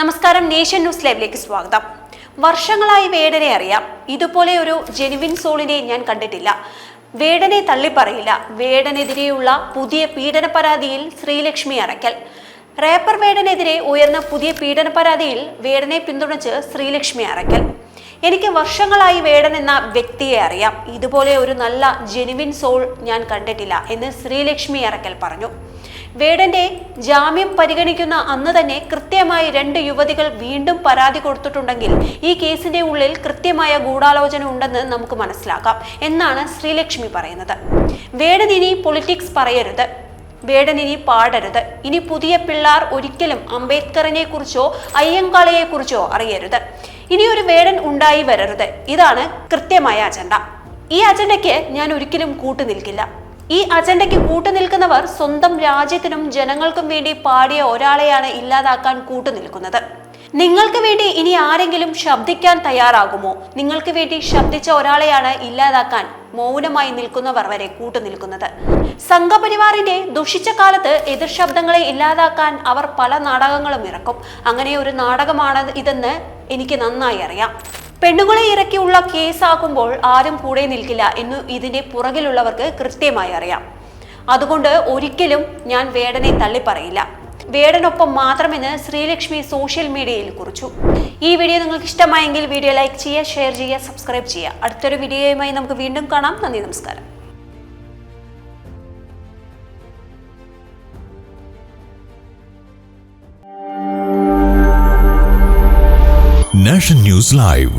നമസ്കാരം nation news ലൈവിലേക്ക് സ്വാഗതം. വർഷങ്ങളായി വേടനെ അറിയാം. ഇതുപോലെ ഒരു ജെനുവിൻ സോളിനെ ഞാൻ കണ്ടിട്ടില്ല. വേടനെ തള്ളിപ്പറയില്ല. വേടനെതിരെയുള്ള പുതിയ പീഡന പരാതിയിൽ ശ്രീലക്ഷ്മി അറയ്ക്കൽ. റേപ്പർ വേടനെതിരെ ഉയർന്ന പുതിയ പീഡന പരാതിയിൽ വേടനെ പിന്തുണച്ച് ശ്രീലക്ഷ്മി അറയ്ക്കൽ. എനിക്ക് വർഷങ്ങളായി വേടൻ എന്ന വ്യക്തിയെ അറിയാം. ഇതുപോലെ ഒരു നല്ല ജെനുവിൻ സോൾ ഞാൻ കണ്ടിട്ടില്ല എന്ന് ശ്രീലക്ഷ്മി അറക്കൽ പറഞ്ഞു. വേടന്റെ ജാമ്യം പരിഗണിക്കുന്ന അന്ന് തന്നെ കൃത്യമായി രണ്ട് യുവതികൾ വീണ്ടും പരാതി കൊടുത്തിട്ടുണ്ടെങ്കിൽ ഈ കേസിന്റെ ഉള്ളിൽ കൃത്യമായ ഗൂഢാലോചന ഉണ്ടെന്ന് നമുക്ക് മനസ്സിലാക്കാം എന്നാണ് ശ്രീലക്ഷ്മി പറയുന്നത്. വേടൻ ഇനി പൊളിറ്റിക്സ് പറയരുത് വേടൻ ഇനി പാടരുത് ഇനി പുതിയ പിള്ളാർ ഒരിക്കലും അംബേദ്കറിനെ കുറിച്ചോ അയ്യങ്കാളിയെ കുറിച്ചോ അറിയരുത്. ഇനി ഒരു വേടൻ ഉണ്ടായി വരരുത് ഇതാണ് കൃത്യമായ അജണ്ട. ഈ അജണ്ടയ്ക്ക് ഞാൻ ഒരിക്കലും കൂട്ടുനിൽക്കില്ല. ഈ അജണ്ടയ്ക്ക് കൂട്ടുനിൽക്കുന്നവർ സ്വന്തം രാജ്യത്തിനും ജനങ്ങൾക്കും വേണ്ടി പാടിയ ഒരാളെയാണ് ഇല്ലാതാക്കാൻ കൂട്ടുനിൽക്കുന്നത്. നിങ്ങൾക്ക് വേണ്ടി ഇനി ആരെങ്കിലും ശബ്ദിക്കാൻ തയ്യാറാകുമോ? നിങ്ങൾക്ക് വേണ്ടി ശബ്ദിച്ച ഒരാളെയാണ് ഇല്ലാതാക്കാൻ മൗനമായി നിൽക്കുന്നവർ വരെ കൂട്ടുനിൽക്കുന്നത്. സംഘപരിവാറിന്റെ ദുഷിച്ച കാലത്ത് എതിർ ശബ്ദങ്ങളെ ഇല്ലാതാക്കാൻ അവർ പല നാടകങ്ങളും ഇറക്കും. അങ്ങനെ ഒരു നാടകമാണ് ഇതെന്ന് എനിക്ക് നന്നായി അറിയാം. പെണ്ണുങ്ങളെ ഇറക്കിയുള്ള കേസാകുമ്പോൾ ആരും കൂടെ നിൽക്കില്ല എന്ന് ഇതിന്റെ പുറകിലുള്ളവർക്ക് കൃത്യമായി അറിയാം. അതുകൊണ്ട് ഒരിക്കലും ഞാൻ വേടനെ തള്ളിപ്പറയില്ല. വേടനൊപ്പം മാത്രമെന്ന് ശ്രീലക്ഷ്മി സോഷ്യൽ മീഡിയയിൽ കുറിച്ചു. ഈ വീഡിയോ നിങ്ങൾക്ക് ഇഷ്ടമായെങ്കിൽ വീഡിയോ ലൈക്ക് ചെയ്യുക ഷെയർ ചെയ്യുക സബ്സ്ക്രൈബ് ചെയ്യുക. അടുത്തൊരു വീഡിയോയുമായി നമുക്ക് വീണ്ടും കാണാം. നന്ദി നമസ്കാരം. National news live.